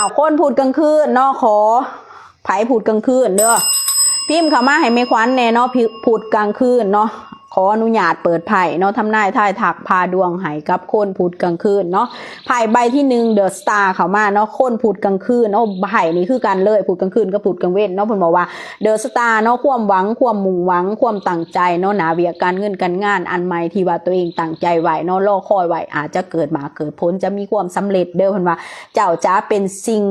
าวคนพูดกลางคืนเนาะขอไผพูดกลางคืนเด้อพิมพ์เข้ามาให้ไม่ควันแน่เนาะพูดกลางคืนเนาะ ขออนุญาตเปิดไผ่เนาะทำนายทายถักพาดวงให้กับคนพูดกลางคืนเนาะไผ่ใบที่หนึ่งเดอะสตาร์เขามาเนาะคนพูดกลางคืนเนาะไผ่นี่คือกันเลยพูดกลางคืนก็พูดกลางเว้นเนาะเพิ่นบอกว่าเดอะสตาร์เนาะความหวังความมุ่งหวังความตั้งใจเนาะหนาเวียกการเงินการงานอันใหม่ที่ว่าตัวเองตั้งใจไหวเนาะรอคอยไหวอาจจะเกิดมาเกิดผลจะมีความสำเร็จเด้อเพิ่นว่าเจ้าจะเป็นสิ่ง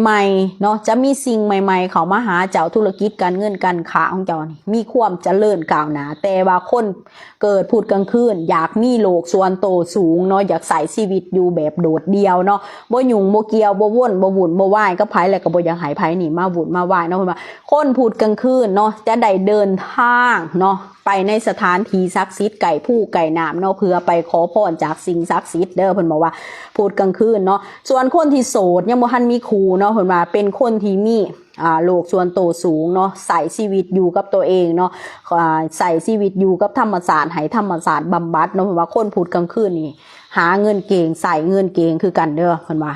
ใหม่ๆเนาะจะมีสิ่งใหม่ ๆ เขามาหาเจ้าธุรกิจการเงินการค้าของเจ้านี่มีความเจริญก้าวหน้าแต่ว่าคนเกิดพูดกลางคืนอยากมีโลกส่วนโตสูงเนาะอยากใส่ชีวิตอยู่แบบโดดเดียวเนาะบ่ยุ่งบ่เกี่ยวบ่วนบ่วุ่นบ่วายก็ไผแล้วก็บ่อยากให้ไผนี่มาวุ่นมาวายเนาะเพิ่นว่าคนพูดกลางคืนเนาะจะได้เดินทางเนาะไปในสถานที่ศักดิ์สิทธิ์ไก่ผู้ไก่น้ำเนาะเพื่อไปขอพรจากสิ่งศักดิ์สิทธิ์เด้อเพิ่นบอกว่า พูดกลางคืนเนาะส่วนคนที่โสดยังบ่ทันมีครูเนาะเพิ่นว่าเป็นคนที่มีอ่าโลกส่วนโตสูงเนาะใส่ชีวิตอยู่กับตัวเองเนาะอ่าใส่ชีวิตอยู่กับธรรมศาสตร์ให้ธรรมศาสตร์บำบัดเนาะเพิ่นว่าคนพูดกลางคืนนี่หาเงินเก่งใส่เงินเก่งคือกันเด้อเพิ่นว่า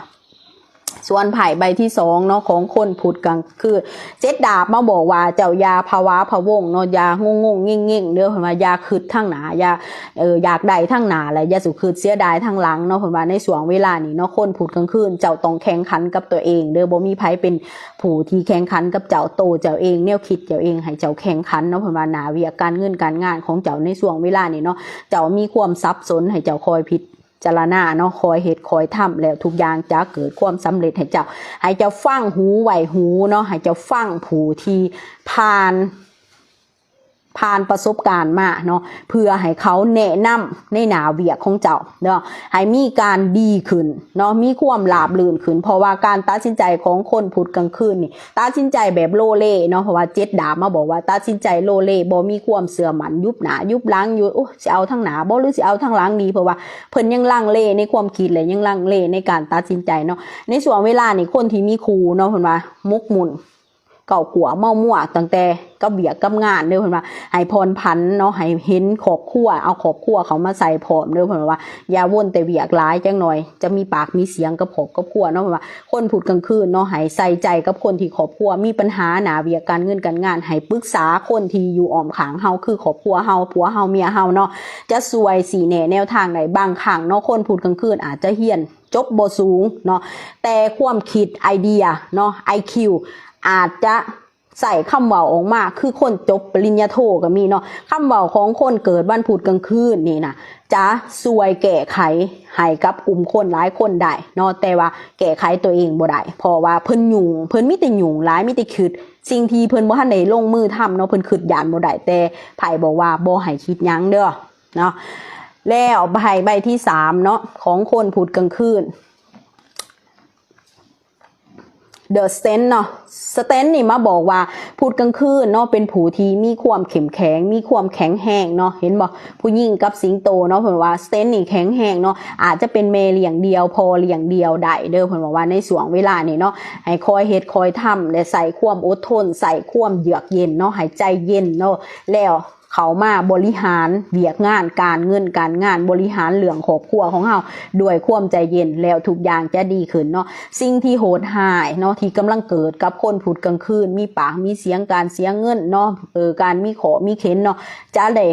ส่วนไผ่ใบที่สองเนาะของคนพุดกลางคือเจ็ดดาบมาบอกว่าเจ้ายาภาวะพะวงเนาะยางงงๆเง่งเง่งเด้อเพิ่นว่ายาคืดทั้งหนายาเอออยากได้ทั้งหนาและยาสุคืดเสียดายทั้งหลังเนาะเพิ่นว่าในช่วงเวลานี้เนาะคนพูดกลางคืนเจ้าต้องแข่งขันกับตัวเอง เด้อบ่มีไผ่เป็นผู้ที่แข่งขันกับเจ้าโตเจ้าเองแนวคิดเจ้าเองให้เจ้าแข่งขันเนาะเพิ่นว่าหนาเวียกการเงินการงานของเจ้าในช่วงเวลานี้เนาะเจ้ามีความสับสนให้เจ้าคอยผิด จารณาเนาะคอยเหตุคอยทำแล้วทุกอย่างจะเกิดความสำเร็จให้เจ้าให้เจ้าฟังหูไหวหูเนาะให้เจ้าฟังผู้ที่ผ่าน ผ่านประสบการณ์มาเนาะเพื่อให้เขาแนะนำในหนาเวียกของเจ้าเนาะให้มีการดีขึ้นเนาะมีความลาบลื่นขึ้น เพราะว่าการตัดสินใจของคนพุดกลางคืนนี่ตัดสินใจแบบโลเล่เนาะเพราะว่าเจ็ดดามาบอกว่าตัดสินใจโลเล่บ่มีความเสื่อมันยุบหนายุบหลังอยู่โอ้สิเอาทั้งหนาบ่หรือสิเอาทั้งหลังดีเพราะว่าเพิ่นยังลังเลในความคิดเลยยังลังเลในการตัดสินใจเนาะในช่วงเวลานี่คนที่มีครูเนาะเพิ่นว่ามุกมุน เก่าขัวเมามั่วตั้งแต่กับเบียกกับงานเด้อเพิ่นว่าให้พรพันเนาะให้เห็นขอบครัวเอาขอบครัวเขามาใส่พร้อมเด้อเพิ่นว่าอย่าวนแต่เบียกหลายจังหน่อย จะมีปากมีเสียงกับขอบกับครัวเนาะเพิ่นว่าคนพูดกลางคืนเนาะให้ใส่ใจกับคนที่ขอบครัวมีปัญหาหนาเบียกการเงินการงานให้ปรึกษาคนที่อยู่อ้อมข้างเฮาคือขอบครัวเฮาผัวเฮาเมียเฮาเนาะจะสวยสีแหน่แนวทางไหนบางครั้งเนาะคนพูดกลางคืนอาจจะเฮียนจบบ่สูงเนาะแต่ความคิดไอเดียเนาะ IQ อ อาจจะใส่คำเว่าออกมาคือคนจบปริญญาโทก็มีเนาะคำเว่าของคนเกิดวันพุธกลางคืนนี่นะจะสวยแก้ไขให้กับกลุ่มคนหลายคนได้เนาะแต่ว่าแก้ไขตัวเองบ่ได้เพราะว่าเพิ่นยุ่งเพิ่นมีแต่ยุ่งหลายมีแต่คิดสิ่งที่เพิ่นบ่ทันได้ลงมือทำเนาะเพิ่นคิดยานบ่ได้แต่ไผบอกว่าบ่ให้คิดยังเด้อเนาะแล้วใบใบที่สามเนาะของคนพุธกลางคืน เดอะสเตนเนาะสเตนนี่มาบอกว่าพูดกลางคืนเนาะเป็นผู้ที่มีความเข้มแข็ง มีความแข็งแห้งเนาะเห็นบอกผู้หญิงกับสิงโตเนาะเพิ่นว่าสเตนนี่แข็งแห้งเนาะอาจจะเป็นเมเลียงเดียวพอเลียงเดียวได้เด้อเพิ่นบอกว่าในช่วงเวลานี่เนาะให้คอยเฮ็ดคอยทำและใส่ความอดทน ใส่ความเยือกเย็นเนาะให้ใจเย็นเนาะแล้ว เขามาบริหารเวียกงานการเงินการงานบริหารเหลืองครอบครัวของเขาด้วยความใจเย็นแล้วทุกอย่างจะดีขึ้นเนาะสิ่งที่โหดหายเนาะที่กำลังเกิดกับคนผุดกลางคืน มีปากมีเสียงการเสียงเงินเนาะเออการมีขอมีเข็นเนาะจะได้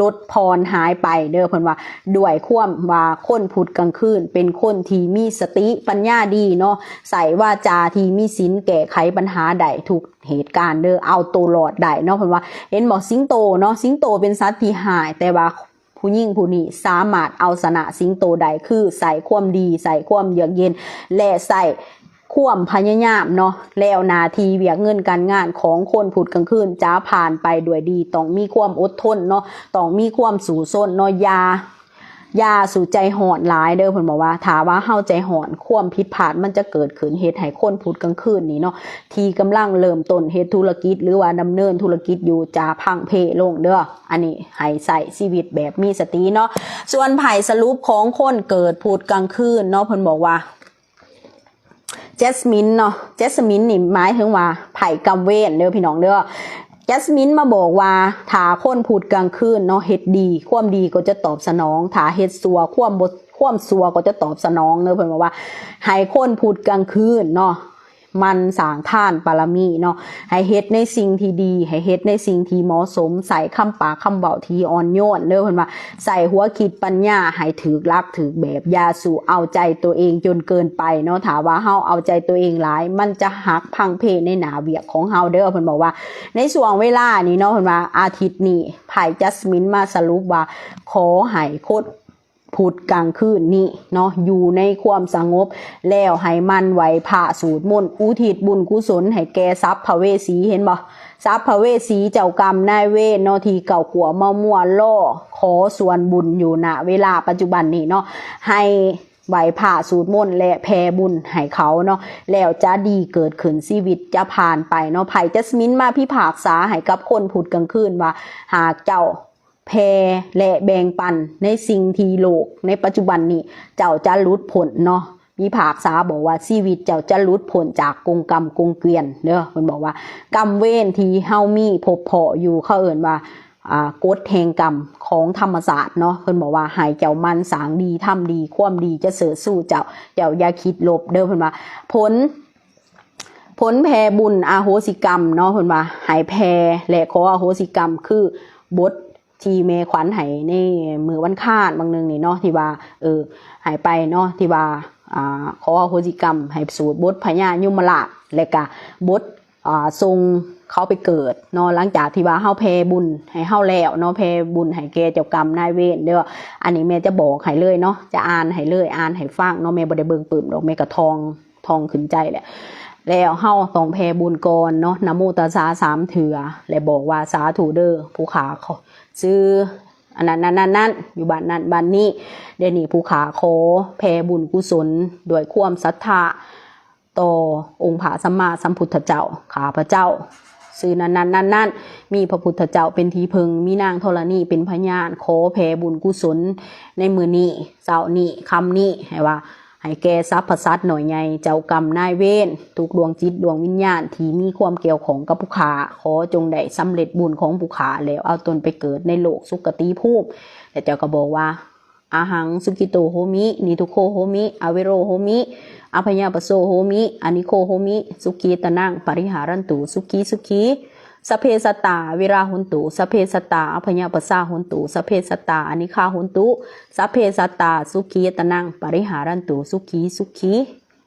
ลดพรหายไปเด้อเพิ่นว่าด้วยความว่าคนผุดกลางคืน เป็นคนที่มีสติปัญญาดีเนาะใส่ว่าจาที่มีศีลแก้ไขปัญหาใดทุกเหตุการณ์เด้อเอาตัวรอดได้เนาะเพิ่นว่าเห็นบอกสิงโตเนาะสิงโตเป็นสัตว์ที่หายแต่ว่าผู้หญิงผู้นี้สามารถเอาชนะสิงโตได้คือใส่ความดีใส่ความเยือกเย็น และใส่ ควมพยายามเนาะแล้วนาทีเวียกเงินการงานของคนผุดกลางคืนจะผ่านไปด้วยดีต้องมีความอดทนเนาะต้องมีความสู่ซนเนาะยายาสู่ใจหอนหลายเด้อเพิ่นบอกว่าถาว่าเฮาใจหอนความผิดพลาดมันจะเกิดขึ้นเฮ็ดให้คนพูดกลางคืนนี้เนาะที่กำลังเริ่มต้นเฮ็ดธุรกิจ หรือว่าดำเนินธุรกิจอยู่จะพังเพลงเด้ออันนี้ให้ใส่ชีวิตแบบมีสติเนาะส่วนไผ่สรุปของคนเกิดพูดกลางคืนเนาะเพิ่นบอกว่า เจสมินเนาะเจสมินนี่หมายถึงว่าไผ่กำเวนเด้อพี่น้องเด้อเจสมินมาบอกว่าถ้าคนพูดกลางคืนเนาะเฮ็ดดีความดีก็จะตอบสนองถ้าเฮ็ดซัวความบความสัวก็จะตอบสนองเนอะเพิ่นบอกว่าให้คนพูดกลางคืนเนาะ มันสางท่านปารมีเนาะให้เฮ็ดในสิ่งที่ดี ให้เฮ็ดในสิ่งที่เหมาะสม ใส่คำปากคำเบาทีอ่อนโยนเด้อเพิ่นว่าใส่หัวคิดปัญญาให้ถือลักถือแบบยาสู่เอาใจตัวเองจนเกินไปเนาะถามว่าเฮาเอาใจตัวเองหลาย มันจะหักพังเพในหนาเวียกของเฮาเด้อเพิ่นบอกว่า ในช่วงเวลานี้เนาะเพิ่นว่าอาทิตย์นี้ไผ่จัสมินมาสรุปว่าขอให้โคตร พุดกลางคืนนี้เนาะอยู่ในความสงบ แล้วให้มันไหวผ่าสูตรมนต์อุทิศบุญกุศลให้แกทรัพย์ภเวสีเห็นบ่ทรัพย์ภเวสีเจ้ากรรมนายเวรเนาะที่เก่าขัวมามัวล่อขอส่วนบุญอยู่ณเวลาปัจจุบันนี้เนาะให้ไหวผ่าสูตรมนต์และแผ่บุญให้เขาเนาะแล้วจะดีเกิดขึ้นชีวิตจะผ่านไปเนาะไผ่จัสมินมาพิพากษาให้กับคนผุดกลางคืนว่า หากเจ้า แพรและแบ่งปันในสิ่งที่โลก ในปัจจุบันนี้เจ้าจะหลุดพ้นเนาะมีผากษาบอกว่าชีวิตเจ้าจะหลุดพ้นจากกงกรรมกงเกวียนเด้อมันบอกว่ากรรมเวรที่เฮามีพบเพาะอยู่เขาเอ่นว่ากฎแห่งกรรมของธรรมศาสตร์เนาะเพิ่นบอกว่าให้เจ้ามันสางดีทำดี ความดีจะเสริฐสู้เจ้าเจ้าอย่าคิดลบเด้อเพิ่นว่าผลผลแผ่บุญอาโหสิกรรมเนาะเพิ่นว่าหายแผ่และขออาโหสิกรรมคือบท ที่เมขวัญให้ในมือวันคาดบางหนึงนี่เนาะที่ว่าเออหายไปเนาะที่ว่าอ่าขออาโหสิกรรมให้สูตรบทพญายุมราชและก็บทอ่าทรงเขาไปเกิดเนาะหลังจากที่ว่าเฮาแผ่บุญให้เฮาแล้วเนาะแผ่บุญให้แกเจ้ากรรมนายเวรเด้ออันนี้แม่จะบอกให้เลยเนาะจะอ่านให้เลยอ่านให้ฟังเนาะแม่บ่ได้เบิ่งปึ้มดอกแม่ก็ทองทองขึ้นใจแหละ แล้วเฮาต้องแพ่บุญก่อนเนาะนะโมตัสสะสามเถือและบอกว่าสาธุเด้อผู้ขาขอซื้ออันนั้นนั้นนั้นนั้นอยู่บ้านนั้นบ้านนี้เดี๋ยวนี้ผู้ขาขอแพ่บุญกุศลด้วยความศรัทธาต่อองค์พระสัมมาสัมพุทธเจ้าข้าพระเจ้าซื้อนั้นนั้นนั้นนั้นมีพระพุทธเจ้าเป็นทีพึง มีนางธรณีเป็นพยานขอแผ่บุญกุศลในมือนี้เจ้านี้คำนี้ให้ว่า ให้แก่ทรัพย์สัตว์หน่อยใหญ่เจ้ากรรมนายเวรทุกดวงจิตดวงวิญญาณที่มีความเกี่ยวของกับผู้ขาขอจงได้สำเร็จบุญของผู้ขาแล้วเอาตนไปเกิดในโลกสุกติภูมิแต่เจ้าก็บอกว่าอาหังสุกิโตโฮมิ นิทุโคโฮมิอเวโรโฮมิอภยาปโสโฮมิอนิโคโฮมิ สุกีตนังปริหารันตุสุกีสุกี สเพสตตาวิราหุนตุสเพสตาอภยาปสาหุนตุสเพสตาอนิคาหุนตุสเพสตาสุขีตนังปริหารันตุสุขีสุขี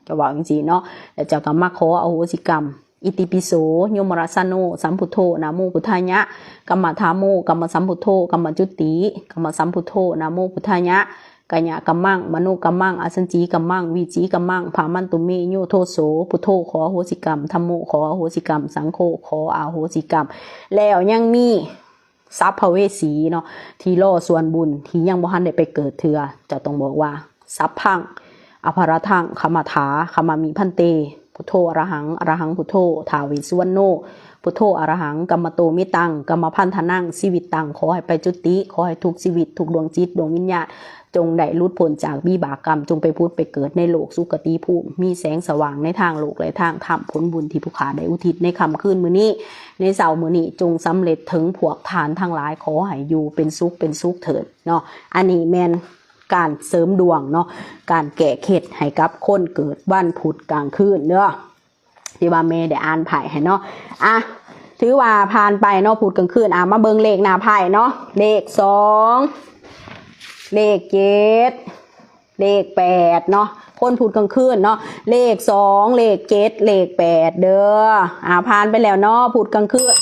จะบอกจริงๆเนาะแล้วเจ้าก็มาขออโหสิกรรมอิติปิโสโยมรัสสโน สัมพุทโธนาโมพุทธายะกัมมทาโมกัมมสัมพุทโธกัมมจุติกัมมสัมพุทโธนาโมพุทธายะ กัญญากัมมังมโนกัมมังอาสัญจีกัมมังวีจีกัมมังภามันตุเมโยโทโสพุทโธขอโหสิกรรมธรรมโมขอโหสิกรรม สังโฆขออาโหสิกรรม แล้วยังมีทรัพย์ภเวสีเนาะที่ล่อส่วนบุญที่ยังบ่ทันได้ไปเกิดเถือจะต้องบอกว่าทรัพย์พังอภรทังขมาถาขมามีพันเต พุทโธอรหังอรหังพุทโธทาวิสุวรรณโนพุทโธอรหังกัมมโตมิตังกัมมพันธนั่งชีวิตตังขอให้ไปจุติ ขอให้ทุกชีวิตทุกดวงจิตดวงวิญญาณ จงได้หลุดพ้นจากบีบากกรรม จงไปพุทธไปเกิดในโลกสุกติภูมิมีแสงสว่างในทางโลกและทางธรรมผลบุญที่ผู้ขาได้อุทิศในคำคืนมือนี้ ในเสาร์มือนี้จงสำเร็จถึงพวกทานทั้งหลายขอให้อยู่เป็นสุขเป็นสุขเถิดเนาะอันนี้แมนการเสริมดวงเนาะการแก้เคล็ดให้กับคนเกิดวันพุธกลางคืนเนาะที่ว่าเมย์ได้อ่านไพ่ให้เนาะอะถือว่าผ่านไปเนาะพุธกลางคืนอะมาเบิงเลขหน้าไพ่เนาะเลขสอง เลขเจ็ดเลขแปดเนาะคนพูดกลางคืนเนาะเลขสองเลขเจ็ดเลขแปดเด้ออ่าผ่านไปแล้วเนาะพูดกลางคืน